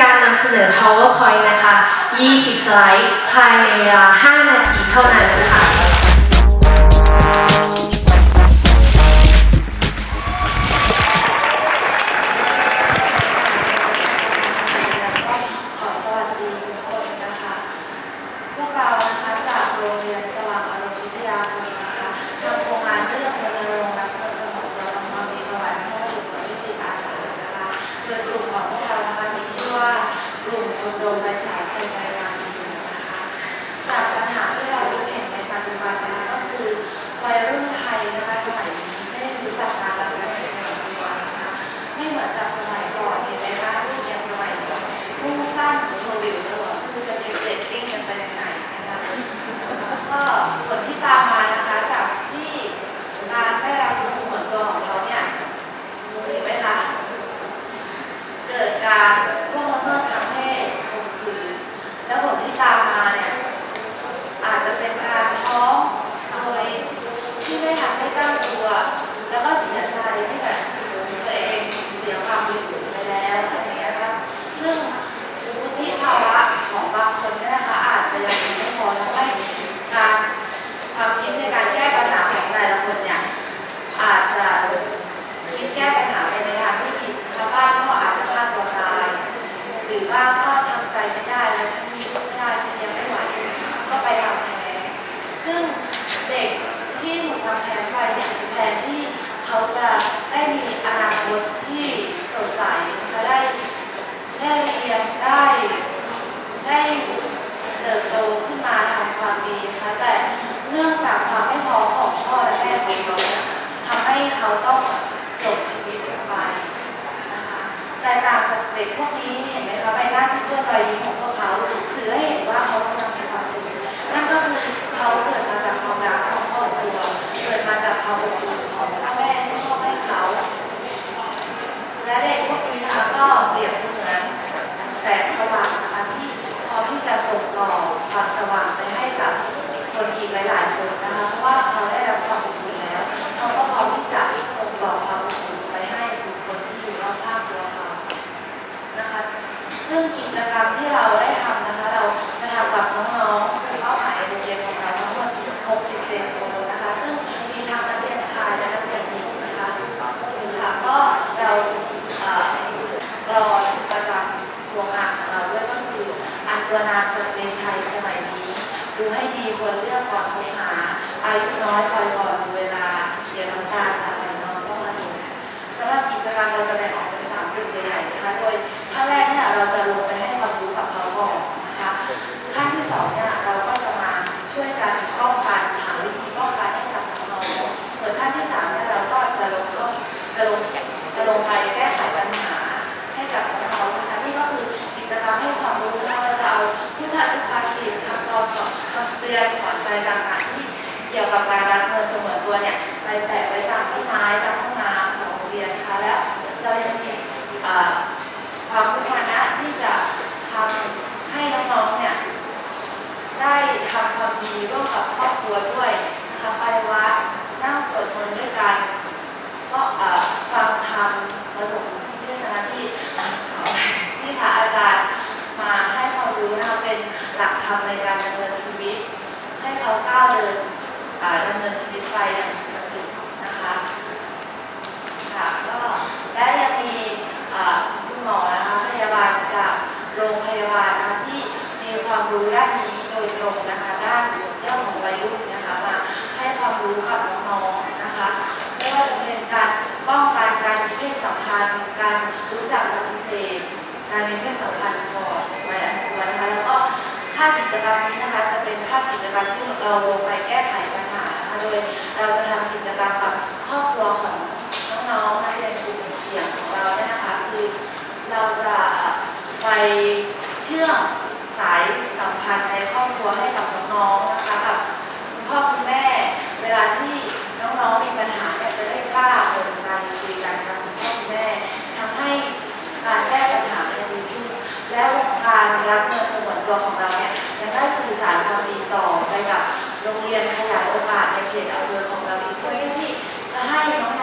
การนำเสนอ PowerPoint นะคะ 20 สไลด์ ภายในเวลา 5 นาทีเท่านั้นค่ะ 所以说我们来想现在 เด็กที่ถูกทำแท้งไปเนี่ยเป็นแทนที่เขาจะได้มีอนาคตที่สดใสจะได้ได้เรียนได้ได้เติบโตขึ้นมาทำความดีนะคะแต่เนื่องจากความไม่พอของพ่อและแม่ของเขาทำให้เขาต้องจบชีวิตไปนะคะแต่ต่างจากเด็กพวกนี้เห็นไหมคะใบหน้าที่เปื้อนรอยยิ้มของพวกเขาสื่อให้เห็นว่า การรักเงินเสมอตัวเนี่ยไปแปะไว้ตามที่ไม้ตามห้องน้ำของโรงเรียนค่ะแล้วเรายังมีความมุ่งมั่นที่จะทำให้น้องๆเนี่ยได้ทำความดีร่วมกับครอบครัวด้วยทำไปวัดนั่งสวดมนต์ด้วยกันก็ฟังธรรมประสมที่ศนาที่ที่พระอาจารย์มาให้ความรู้นะคะเป็นหลักธรรมในการดำเนินชีวิต ให้เขาก้าวเดิน ดำเนินชีวิตไปอย่างมีสตินะคะค่ะก็และยังมีคุณหมอนะคะพยาบาลจากโรงพยาบาลนะคะที่มีความรู้ด้านนี้โดยตรงนะคะด้านเรื่องของวัยรุ่นนะคะมาให้ความรู้กับน้องๆนะคะไม่ว่าจะเป็นการป้องกันการมีเพศสัมพันธ์ การรู้จักปฏิเสธการมีเพศสัมพันธ์ก่อนวัยอันควรนะคะแล้วก็ภาพกิจกรรมนี้นะคะจะเป็นภาพกิจกรรมที่เราลงไปแก้ไข แล้วการรับเงินสมุนตัวของเราเนี่ยยังได้สื่อสารความดีต่อไปกับโรงเรียนขยายโอกาสในเขตอำเภอของเราอีกเพื่อที่จะให้น้อง